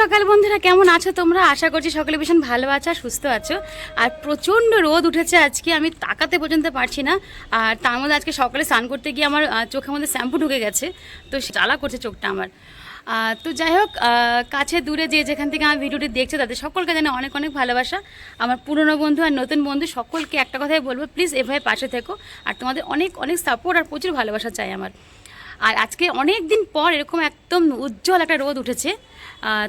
সকাল বন্ধুরা, কেমন আছো তোমরা? আশা করছি সকলে ভীষণ ভালো আছো সুস্থ আছো। আর প্রচণ্ড রোদ উঠেছে আজকে, আমি তাকাতে পর্যন্ত পারছি না। আর তার মধ্যে আজকে সকালে স্নান করতে গিয়ে আমার চোখের মধ্যে শ্যাম্পু ঢুকে গেছে। তো জ্বালা করছে চোখটা আমার। তো যাই হোক কাছে দূরে যে যেখান থেকে আমার ভিডিওটি দেখছে, তাদের সকলকে জানে অনেক অনেক ভালোবাসা। আমার পুরনো বন্ধু আর নতুন বন্ধু সকলকে একটা কথাই বলব প্লিজ এভাবে পাশে থেকো। আর তোমাদের অনেক অনেক সাপোর্ট আর প্রচুর ভালোবাসা চাই আমার। আর আজকে অনেক দিন পর এরকম একদম উজ্জ্বল একটা রোদ উঠেছে।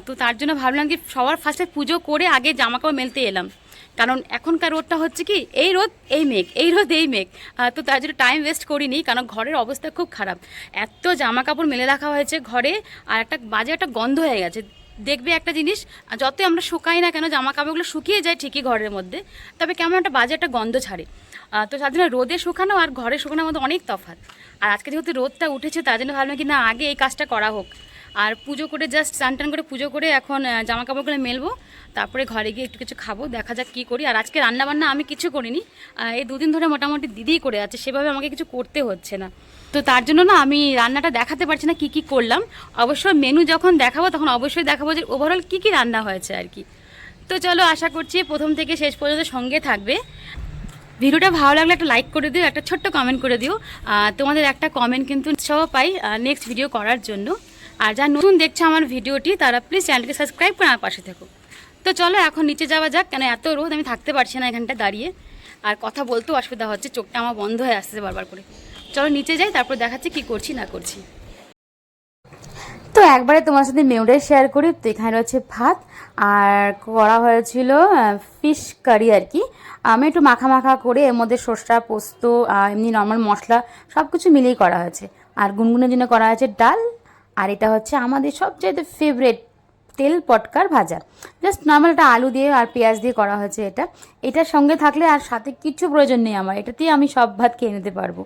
তো তার জন্য ভাবলাম কি সবার ফার্স্টে পুজো করে আগে জামা কাপড় মেলতে এলাম। কারণ এখনকার রোদটা হচ্ছে কি, এই রোদ, এই মেঘ, এই রোদ, এই মেঘ। তো তার জন্য টাইম ওয়েস্ট করিনি, কারণ ঘরের অবস্থা খুব খারাপ। এত জামা কাপড় মেলে রাখা হয়েছে ঘরে, আর একটা বাজে একটা গন্ধ হয়ে গেছে। দেখবে একটা জিনিস যতই আমরা শুকাই না কেন জামা কাপড়গুলো শুকিয়ে যায় ঠিকই ঘরের মধ্যে, তবে কেমন একটা বাজে একটা গন্ধ ছাড়ে। তো তার জন্য রোদে শুকানো আর ঘরে শুকানোর মধ্যে অনেক তফাৎ। আর আজকে যেহেতু রোদটা উঠেছে, তার জন্য ভাবলাম কি না, আগে এই কাজটা করা হোক। আর পুজো করে জাস্ট স্নান টান করে পুজো করে এখন জামা কাপড়গুলো মেলবো, তারপরে ঘরে গিয়ে একটু কিছু খাব, দেখা যাক কী করি। আর আজকে রান্না বান্না আমি কিছু করিনি এই দুদিন ধরে মোটামুটি দিদিই করে আছে, সেভাবে আমাকে কিছু করতে হচ্ছে না। তো তার জন্য না আমি রান্নাটা দেখাতে পারছি না কী কী করলাম। অবশ্যই মেনু যখন দেখাবো, তখন অবশ্যই দেখাবো যে ওভারঅল কী কী রান্না হয়েছে আর কি। তো চলো, আশা করছি প্রথম থেকে শেষ পর্যন্ত সঙ্গে থাকবে। ভিডিওটা ভালো লাগলে একটা লাইক করে দিও, একটা ছোট্ট কমেন্ট করে দিও। তোমাদের একটা কমেন্ট কিন্তু সহ পাই নেক্সট ভিডিও করার জন্য। আর যারা নতুন দেখছ আমার ভিডিওটি, তারা প্লিজ চ্যানেলকে সাবস্ক্রাইব করে আমার পাশে থেকো। তো চলো এখন নিচে যাওয়া যাক, কেন এত রোদ, আমি থাকতে পারছি না এখানটা দাঁড়িয়ে। আর কথা বলতেও অসুবিধা হচ্ছে, চোখটা আমার বন্ধ হয়ে আসছে বারবার করে। চলো নিচে যাই, তারপর দেখাচ্ছি কি করছি, না করছি। তো একবারে তোমার সাথে মেউডে শেয়ার করি, তো এখানে রয়েছে ভাত, আর করা হয়েছিল ফিশ কারি আর কি। আমি একটু মাখা মাখা করে, এর মধ্যে সর্ষা, পোস্ত এমনি নর্মাল মশলা সব কিছু মিলিয়েই করা হয়েছে। আর গুনগুনের জন্য করা হয়েছে ডাল আর এটা হচ্ছে আমাদের সবচেয়ে ফেভারেট তেল পটকার ভাজা। জাস্ট নর্মাল একটা আলু দিয়ে আর পেঁয়াজ দিয়ে করা হয়েছে এটা। এটার সঙ্গে থাকলে আর সাথে কিছু প্রয়োজন নেই আমার। এটাতেই আমি সব ভাত খেয়ে নিতে পারব।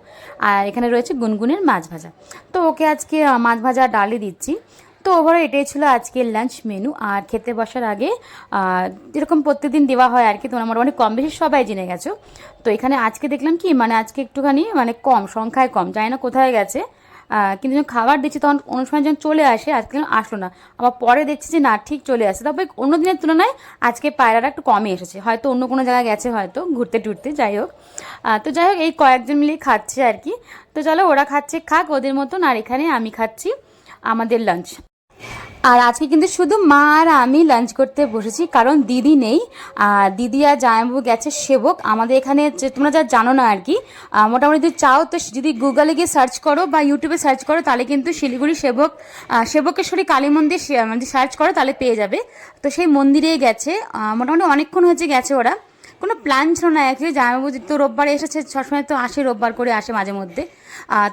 আর এখানে রয়েছে গুনগুনের মাছ ভাজা। তো ওকে আজকে মাছ ভাজা ডালই দিচ্ছি। তো ওভারঅল এটাই ছিল আজকের লাঞ্চ মেনু আর খেতে বসার আগে যেরকম প্রত্যেকদিন দেওয়া হয় আর কি, তোমরা মোটামুটি কম বেশি সবাই জেনে গেছো। তো এখানে আজকে দেখলাম কি মানে আজকে একটুখানি মানে কম, সংখ্যায় কম, জানি না কোথায় গেছে। কিন্তু যখন খাবার দিচ্ছি, তখন সময় যখন চলে আসে, আজকে যেন আসলো না। আবার পরে দেখছি যে, না, ঠিক চলে আসে। তবে অন্য দিনের তুলনায় আজকে পায়রাটা একটু কমই এসেছে। হয়তো অন্য কোনো জায়গায় গেছে, হয়তো ঘুরতে টুরতে, যাই হোক। তো যাই হোক, এই কয়েকজন মিলেই খাচ্ছে আর কি। তো চলো, ওরা খাচ্ছে, খাক, ওদের মতন। আর এখানে আমি খাচ্ছি আমাদের লাঞ্চ আর আজকে কিন্তু শুধু মা আর আমি লাঞ্চ করতে বসেছি, কারণ দিদি নেই, আর দিদি আর জামাইবাবু গেছে সেবক। আমাদের এখানে তোমরা যা জানো না আর কি মোটামুটি যদি চাও তো যদি গুগলে গিয়ে সার্চ করো বা ইউটিউবে সার্চ করো, তাহলে কিন্তু শিলিগুড়ি সেবক সেবকেশ্বরী কালী মন্দির সে- মানে সার্চ করো, তাহলে পেয়ে যাবে। তো সেই মন্দিরে গেছে মোটামুটি অনেকক্ষণ হয়েছে গেছে ওরা। কোনো প্ল্যান ছিল না অ্যাকচুয়ালি জামাইবাবু তো রোববারে এসেছে, সবসময় তো আসে, রোববার করে আসে মাঝে মধ্যে।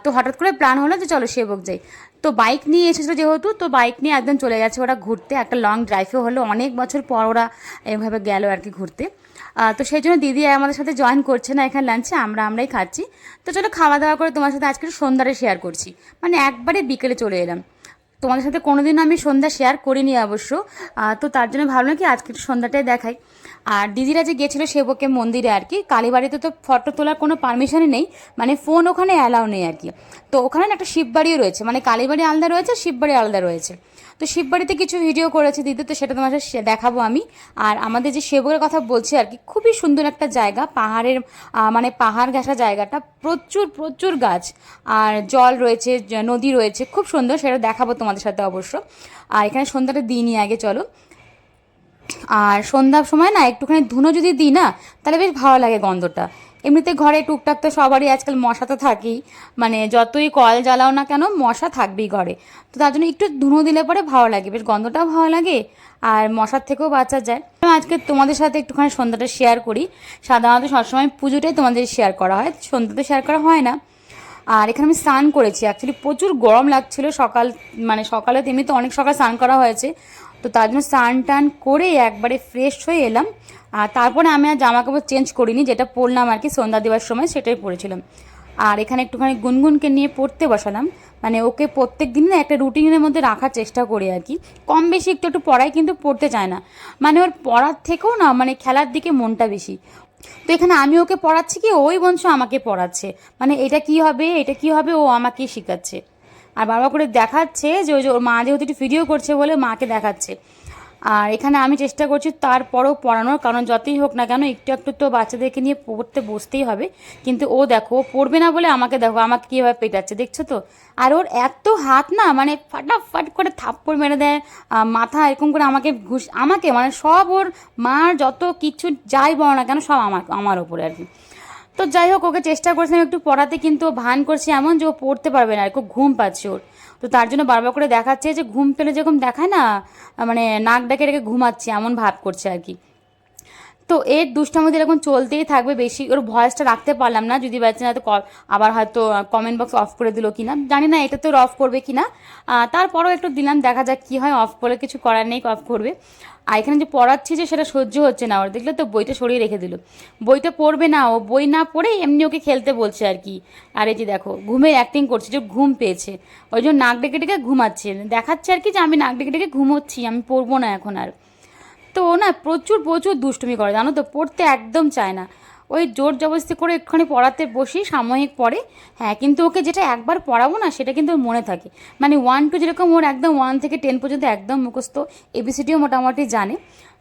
তো হঠাৎ করে প্ল্যান হলো যে, চলো সেবক যাই। তো বাইক নিয়ে এসেছিল যেহেতু, তো বাইক নিয়ে একদম চলে গেছে ওরা ঘুরতে। একটা লং ড্রাইভও হলো, অনেক বছর পর ওরা এভাবে গেল আর কি ঘুরতে। তো সেই জন্য দিদি আমাদের সাথে জয়েন করছে না এখানে লাঞ্চে আমরা আমরাই খাচ্ছি। তো চলো খাওয়া দাওয়া করে তোমার সাথে আজকে সন্ধ্যারে শেয়ার করছি। মানে একবারে বিকেলে চলে এলাম। তোমাদের সাথে কোনোদিন আমি সন্ধ্যা শেয়ার করিনি অবশ্য। তো তার জন্য ভাবলাম কি আজকে সন্ধ্যাটাই দেখাই। আর দিদিরা যে গেছিল সেবকে মন্দিরে আর কি। কালীবাড়িতে তো ফটো তোলার কোনো পারমিশনই নেই। মানে ফোন ওখানে অ্যালাউ নেই আর কি। তো ওখানে একটা শিববাড়িও রয়েছে। মানে কালীবাড়ি আলাদা রয়েছে, শিববাড়ি আলাদা রয়েছে। তো শিববাড়িতে কিছু ভিডিও করেছে দিদি, তো সেটা তোমার সাথে দেখাবো আমি। আর আমাদের যে সেবকের কথা বলছি আর কি, খুবই সুন্দর একটা জায়গা, পাহাড়ের মানে পাহাড় ঘেঁষা জায়গাটা, প্রচুর প্রচুর গাছ। আর জল রয়েছে নদী রয়েছে, খুব সুন্দর, সেটা দেখাবো তোমাদের সাথে অবশ্য। আর এখানে সন্ধ্যাটা দিনই, আগে চলো। আর সন্ধ্যার সময় না একটুখানি ধুনো যদি দিই না, তাহলে বেশ ভালো লাগে গন্ধটা। এমনিতে ঘরে টুকটাক তো সবারই আজকাল মশা তো থাকেই। মানে যতই কল জ্বালাও না কেন মশা থাকবেই ঘরে। তো তার জন্য একটু ধুনো দিলে পরে ভালো লাগে, বেশ গন্ধটাও ভালো লাগে আর মশার থেকেও বাঁচা যায়। আজকে তোমাদের সাথে একটুখানি সন্ধ্যাটা শেয়ার করি। সাধারণত সবসময় পুজোটাই তোমাদের শেয়ার করা হয়, সন্ধ্যাতে শেয়ার করা হয় না। আর এখানে আমি স্নান করেছি অ্যাকচুয়ালি প্রচুর গরম লাগছিল সকাল মানে সকালে তেমনি তো অনেক সকাল স্নান করা হয়েছে। তো তার জন্য স্নান টান করে একবারে ফ্রেশ হয়ে এলাম। আর তারপরে আমি আর জামা কাপড় চেঞ্জ করিনি, যেটা পরলাম আর কি সন্ধ্যা দেওয়ার সময় সেটাই পরেছিলাম। আর এখানে একটুখানি গুনগুনকে নিয়ে পড়তে বসালাম। মানে ওকে প্রত্যেক দিন না একটা রুটিনের মধ্যে রাখার চেষ্টা করি আর কি। কম বেশি একটু একটু পড়াই কিন্তু পড়তে চায় না। মানে ওর পড়ার থেকেও না মানে খেলার দিকে মনটা বেশি। তো এখানে আমি ওকে পড়াচ্ছি কি, ওই বংশ আমাকে পড়াচ্ছে। মানে এটা কি হবে, এটা কি হবে, ও আমাকেই শেখাচ্ছে। আর বারবার করে দেখাচ্ছে যে ওই যে ওর মা যেহেতু একটু ভিডিও করছে বলে মাকে দেখাচ্ছে। আর এখানে আমি চেষ্টা করছি তারপরও পড়ানোর, কারণ যতই হোক না কেন একটু একটু তো বাচ্চাদেরকে নিয়ে পড়তে বসতেই হবে। কিন্তু ও দেখো, ও পড়বে না বলে আমাকে দেখো, আমাকে কীভাবে পেটাচ্ছে দেখছ তো? আর ওর এত হাত না মানে ফাটাফাট করে থাপ্পড় মেরে দেয় মাথা এরকম করে আমাকে ঘুষ, আমাকে মানে সব ওর মার যত কিছু যাই বলো না কেন সব আমার আমার ওপরে আর কি। তো যাই হোক, ওকে চেষ্টা করছিলাম একটু পড়াতে, কিন্তু ভান করছে এমন যে ও পড়তে পারবে না, আর খুব ঘুম পাচ্ছে ওর। তো তার জন্য বারবার করে দেখাচ্ছে যে ঘুম পেলে যেরকম দেখায় না মানে নাক ডাকে ডেকে ঘুমাচ্ছে, এমন ভাব করছে আর কি। তো এর দুষ্টামতি এরকম চলতেই থাকবে বেশি ওর ভয়েসটা রাখতে পারলাম না, যদি বাচ্চা না তো ক- আবার হয়তো কমেন্ট বক্স অফ করে দিল কিনা। জানি না এটা তো ওর অফ করবে কিনা। তারপরেও একটু দিলাম, দেখা যাক কী হয় অফ করলে কিছু করার নেই অফ করবে। আর এখানে যে পড়াচ্ছি যে, সেটা সহ্য হচ্ছে না ওর। দেখলে তো বইটা সরিয়ে রেখে দিল। বইটা পড়বে না ও, বই না পড়ে এমনি ওকে খেলতে বলছে আর কি। আর এই যে দেখো, ঘুমে অ্যাক্টিং করছে, যে ঘুম পেয়েছে। ওই জন্য নাক ডেকে ডেকে ঘুমাচ্ছে। দেখাচ্ছে আর কি যে আমি নাক ডেকে ডেকে ঘুমোচ্ছি, আমি পড়ব না এখন আর। তো ও না প্রচুর প্রচুর দুষ্টুমি করে, জানো তো, পড়তে একদম চায় না। ওই জোর জবরদস্তি করে একটুখানি পড়াতে বসি, সাময়িক পড়ে হ্যাঁ কিন্তু ওকে যেটা একবার পড়াবো না, সেটা কিন্তু মনে থাকে। মানে ওয়ান টু যেরকম ওর একদম ওয়ান থেকে টেন পর্যন্ত একদম মুখস্থ এবিসিডিও মোটামুটি জানে।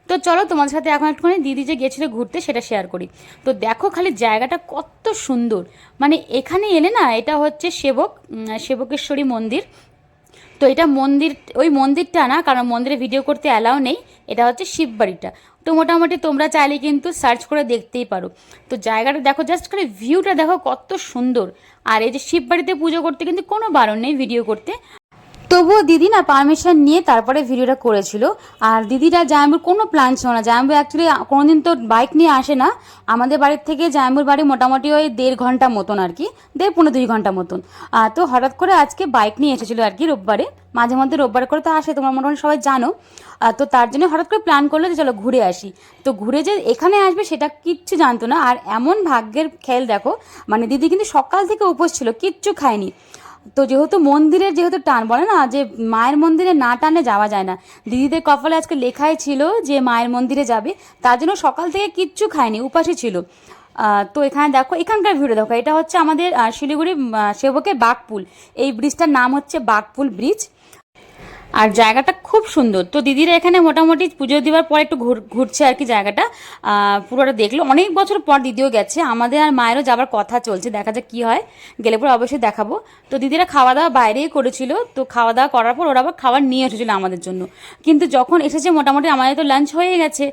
তো চলো তোমার সাথে এখন একটুখানি দিদি যে গেছিল ঘুরতে, সেটা শেয়ার করি। তো দেখো খালি জায়গাটা কত সুন্দর। মানে এখানে এলে না, এটা হচ্ছে সেবক সেবকেশ্বরী মন্দির। তো এটা মন্দির, ওই মন্দিরটা না, কারণ মন্দিরে ভিডিও করতে অ্যালাও নেই, এটা হচ্ছে শিববাড়িটা তো মোটামুটি তোমরা চাইলে কিন্তু সার্চ করে দেখতেই পারো। তো জায়গাটা দেখো জাস্ট করে ভিউটা দেখো কত সুন্দর। আর এই যে শিববাড়িতে পুজো করতে কিন্তু কোনো বারণ নেই ভিডিও করতে। তবুও দিদি না পারমিশন নিয়ে তারপরে ভিডিওটা করেছিল। আর দিদিরা জায়াম্বুর কোনো প্ল্যান ছিল না। জায়াম্বু অ্যাকচুয়ালি কোনোদিন তো বাইক নিয়ে আসে না। আমাদের বাড়ির থেকে জায়াম্বুর বাড়ি মোটামুটি ওই দেড় ঘণ্টা মতন আর কি। দেড় পনেরো দুই ঘণ্টা মতন। তো হঠাৎ করে আজকে বাইক নিয়ে এসেছিল আর কি রোববারে। মাঝে মধ্যে রোববার করে তো আসে, তোমরা মোটামুটি সবাই জানো। তো তার জন্য হঠাৎ করে প্ল্যান করল যে চলো ঘুরে আসি। তো ঘুরে যে এখানে আসবে সেটা কিচ্ছু জানতো না। আর এমন ভাগ্যের খেল দেখো মানে দিদি কিন্তু সকাল থেকে উপোস ছিল, কিচ্ছু খায়নি। তো যেহেতু মন্দিরের যেহেতু টান, বলে না যে মায়ের মন্দিরে না টানে যাওয়া যায় না। দিদিদের কপালে আজকে লেখাই ছিল যে মায়ের মন্দিরে যাবে, তার জন্য সকাল থেকে কিচ্ছু খায়নি উপাসে ছিল। তো এখানে দেখো, এখানকার ভিডিও দেখো, এটা হচ্ছে আমাদের শিলিগুড়ি সেবকের বাঘপুল। এই ব্রিজটার নাম হচ্ছে বাঘপুল ব্রিজ। আর জায়গাটা খুব সুন্দর। তো দিদিরা এখানে মোটামুটি পুজো দেওয়ার পর একটু ঘুর- ঘুরছে আর কি জায়গাটা। পুরোটা দেখল। অনেক বছর পর দিদিও গেছে। আমাদের আর মায়েরও যাবার কথা চলছে। দেখা যাক কী হয়। গেলে পরে অবশ্যই দেখাবো। তো দিদিরা খাওয়া দাওয়া বাইরেই করেছিল। তো খাওয়া দাওয়া করার পর ওরা আবার খাবার নিয়ে এসেছিল আমাদের জন্য। কিন্তু যখন এসেছে মোটামুটি আমাদের তো লাঞ্চ হয়ে গেছে।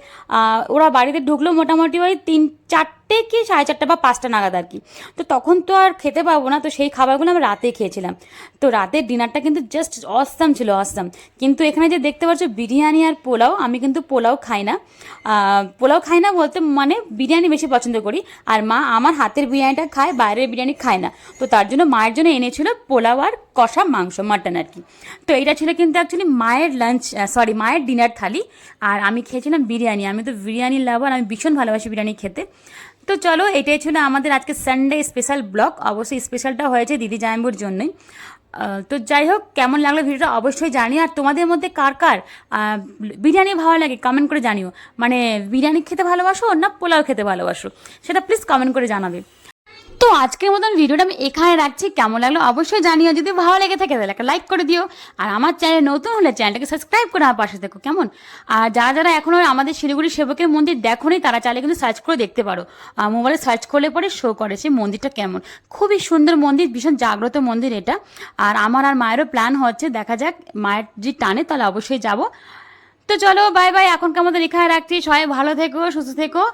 ওরা বাড়িতে ঢুকলো মোটামুটি ওই তিন চারটে কি সাড়ে চারটে বা পাঁচটা নাগাদ আর কি। তো তখন তো আর খেতে পাবো না, তো সেই খাবারগুলো আমরা রাতে খেয়েছিলাম। তো রাতের ডিনারটা কিন্তু জাস্ট অসাম ছিল অসাম কিন্তু এখানে যে দেখতে পাচ্ছ বিরিয়ানি আর পোলাও, আমি কিন্তু পোলাও খাই না। পোলাও খাই না বলতে মানে বিরিয়ানি বেশি পছন্দ করি। আর মা আমার হাতের বিরিয়ানিটা খায়, বাইরের বিরিয়ানি খায় না। তো তার জন্য মায়ের জন্য এনেছিল পোলাও আর কষা মাংস মাটন আর কি। তো এটা ছিল কিন্তু অ্যাকচুয়ালি মায়ের লাঞ্চ সরি মায়ের ডিনার থালি। আর আমি খেয়েছিলাম বিরিয়ানি। আমি তো বিরিয়ানি লাভার আমি ভীষণ ভালোবাসি বিরিয়ানি খেতে। তো চলো, এটাই ছিল আমাদের আজকে সানডে স্পেশাল ব্লগ অবশ্যই স্পেশালটা হয়েছে দিদি জায়ম্বুর জন্যই। তো যাই হোক, কেমন লাগল ভিডিওটা অবশ্যই জানিও। আর তোমাদের মধ্যে কার কার বিরিয়ানি ভালো লাগে কমেন্ট করে জানিও। মানে বিরিয়ানি খেতে ভালোবাসো না পোলাও খেতে ভালোবাসো? সেটা প্লিজ কমেন্ট করে জানাবে। তো আজকের মতন ভিডিওটা আমি এখানে রাখছি। কেমন লাগল অবশ্যই জানিও। যদি ভালো লেগে থাকে, তাহলে একটা লাইক করে দিও। আর আমার চ্যানেল নতুন হলে চ্যানেলটাকে সাবস্ক্রাইব করে আমার পাশে দেখো, কেমন? আর যারা যারা এখনও আমাদের শিলিগুড়ি সেবকের মন্দির দেখোনি তারা চাইলে কিন্তু সার্চ করে দেখতে পারো। আর মোবাইলে সার্চ করলে পরে শো করে সেই মন্দিরটা কেমন। খুবই সুন্দর মন্দির, ভীষণ জাগ্রত মন্দির এটা। আর আমার আর মায়েরও প্ল্যান হচ্ছে, দেখা যাক মায়ের যদি টানে, তাহলে অবশ্যই যাব। তো চলো বাই বাই এখনকার মতো এখানে রাখছি। সবাই ভালো থেকো, সুস্থ থেকো।